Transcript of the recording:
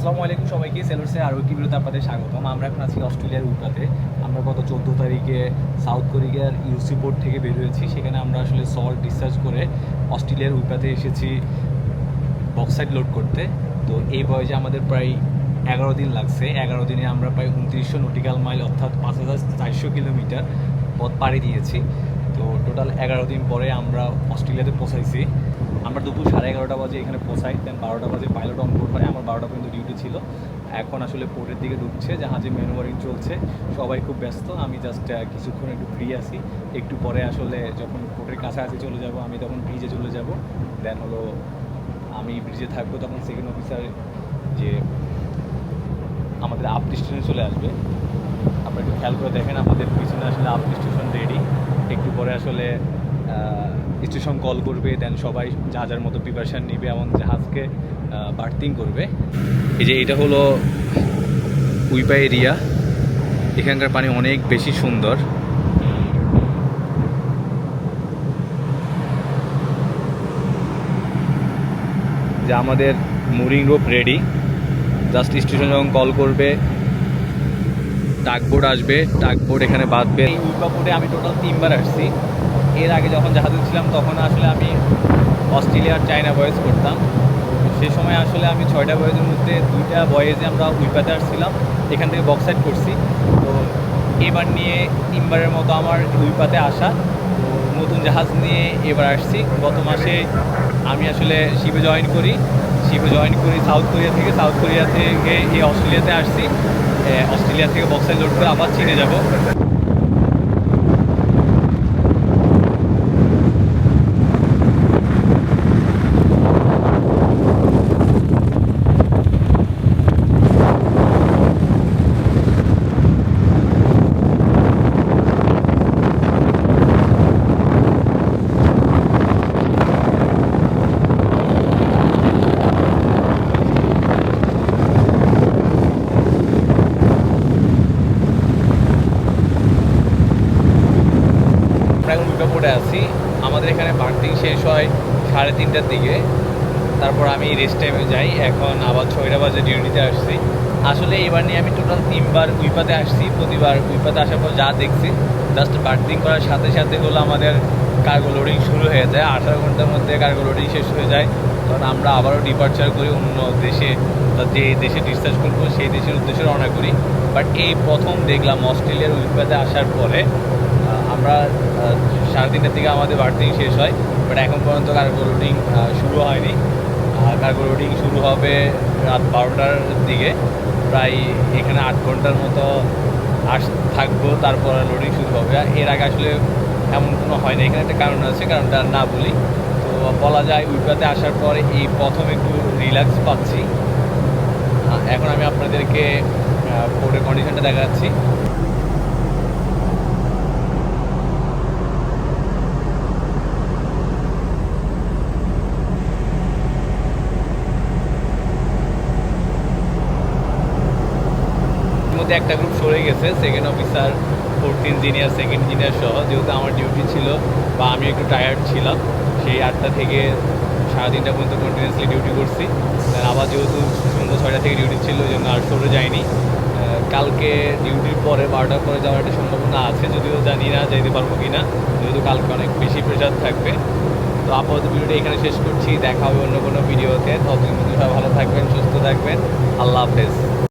আসসালামু আলাইকুম সবাইকে সেলুসে আরও একটি বিরুদ্ধে আপনাদের স্বাগতম। আমরা এখন আছি অস্ট্রেলিয়ার উইপাতে আমরা গত চোদ্দ তারিখে সাউথ কোরিয়ার ইউসি বোর্ড থেকে বের হয়েছি। সেখানে আমরা আসলে সল্ট ডিসচার্জ করে অস্ট্রেলিয়ার উইপাতে এসেছি বক্সাইড লোড করতে। তো এই বয়সে আমাদের প্রায় এগারো দিন লাগছে। এগারো দিনে আমরা প্রায় উনত্রিশশো নটিক্যাল মাইল অর্থাৎ পাঁচ হাজার চারশো কিলোমিটার পথ পাড়ি দিয়েছি। তো টোটাল এগারো দিন পরে আমরা অস্ট্রেলিয়াতে পৌঁছাইছি। আমরা দুপুর সাড়ে এগারোটা বাজে এখানে পৌঁছাই দেন বারোটা বাজে পাইলট অন বোর্ড হয়। আমার বারোটা পর্যন্ত ডিউটি ছিল। এখন আসলে পোর্টের দিকে ঢুকছে, জাহাজে ম্যানুভারিং চলছে। সবাই খুব ব্যস্ত, আমি জাস্ট কিছুক্ষণ একটু ফ্রি আছি। একটু পরে আসলে যখন পোর্টের কাছাকাছি চলে যাব, আমি তখন ব্রিজে চলে যাব। দেন হলো আমি ব্রিজে থাকব তখন সেকেন্ড অফিসার যে আমাদের আপ স্টেশনে চলে আসবে। আপনারা একটু খেয়াল করে দেখেন, আমাদের পিছনে আসলে আপ স্টেশন রেডি একটু পরে আসলে স্টেশন কল করবে দেন সবাই যা মতো প্রিপারেশান নিবে এবং জাহাজকে বার্থিং করবে। এই যে এটা হলো উইপা এরিয়া। এখানকার পানি অনেক বেশি সুন্দর। যে আমাদের mooring rope ready just station call call করবে টাকবোর্ড আসবে, ডাকবোর্ড এখানে বাঁধবে। এই উল্কাপুরে আমি টোটাল তিনবার আসছি। এর আগে যখন জাহাজে ছিলাম তখন আসলে আমি অস্ট্রেলিয়ার চায়না ভয়েস করতাম। সে সময় আসলে আমি ছয়টা বয়েজের মধ্যে দুইটা বয়েজে আমরা উইপাতে আসছিলাম। এখান থেকে বক্সাইড করছি। তো এবার নিয়ে তিনবারের মতো আমার উইপাতে আসা। নতুন জাহাজ নিয়ে এবার আসছি। গত মাসে আমি আসলে শিবে জয়েন করি। শিবে জয়েন করি সাউথ কোরিয়া থেকে। সাউথ কোরিয়া থেকে এই অস্ট্রেলিয়াতে আসছি। অস্ট্রেলিয়া থেকে বক্সাইড লোড করে আবার চীনে যাব আমরা এখন আছি আমাদের এখানে বার্থিং শেষ হয় সাড়ে তিনটার দিকে। তারপর আমি রেস্ট টাইমে যাই। এখন আবার ছয়টা বাজে ডিউটিতে আসছি। আসলে এবার নিয়ে আমি টোটাল তিনবার উইপাতে আসছি। প্রতিবার উইপাতে আসার পর যা দেখছি জাস্ট বার্থিং করার সাথে সাথে হলো আমাদের কার্গো লোডিং শুরু হয়ে যায়। আঠারো ঘণ্টার মধ্যে কার্গো লোডিং শেষ হয়ে যায়। তখন আমরা আবারও ডিপার্চার করি অন্য দেশে যে দেশে ডিসচার্জ করব, সেই দেশের উদ্দেশ্যে রওনা করি। বাট এই প্রথম দেখলাম অস্ট্রেলিয়ার উইপাতে আসার পরে আমরা সাড়ে তিনটার দিকে আমাদের বার্থিং শেষ হয় বাট এখন পর্যন্ত কার্গো লোডিং শুরু হয়নি। কার্গো লোডিং শুরু হবে রাত বারোটার দিকে। প্রায় এখানে আট ঘণ্টার মতো আস, থাকব, তারপর লোডিং শুরু হবে। এর আগে আসলে এমন কোনো হয় না এখানে একটা কারণ আছে, কারণটা না বলি। তো বলা যায়, উইপাতে আসার পর এই প্রথম একটু রিল্যাক্স পাচ্ছি। এখন আমি আপনাদেরকে পোর্টের কন্ডিশনটা দেখাচ্ছি। মধ্যে একটা গ্রুপ সরে গেছে second officer fourth engineer second engineer সহ, যেহেতু আমার ডিউটি ছিল বা আমি একটু টায়ার্ড ছিলাম, সেই আটটা থেকে সাড়ে তিনটা পর্যন্ত কন্টিনিউসলি ডিউটি করছি। আবার যেহেতু সন্ধ্যা ছয়টা থেকে ডিউটি ছিল ওই জন্য আর সরে যায়নি কালকে ডিউটির পরে বারোটার পরে যাওয়ার একটা সম্ভাবনা আছে, যদিও জানি না যাইতে পারব কি না যেহেতু কালকে অনেক বেশি প্রেশার থাকবে। তো আপাতত ভিডিওটা এখানে শেষ করছি, দেখা হবে অন্য কোনো ভিডিওতে। ততদিন সবাই ভালো থাকবেন, সুস্থ থাকবেন। আল্লাহ হাফেজ।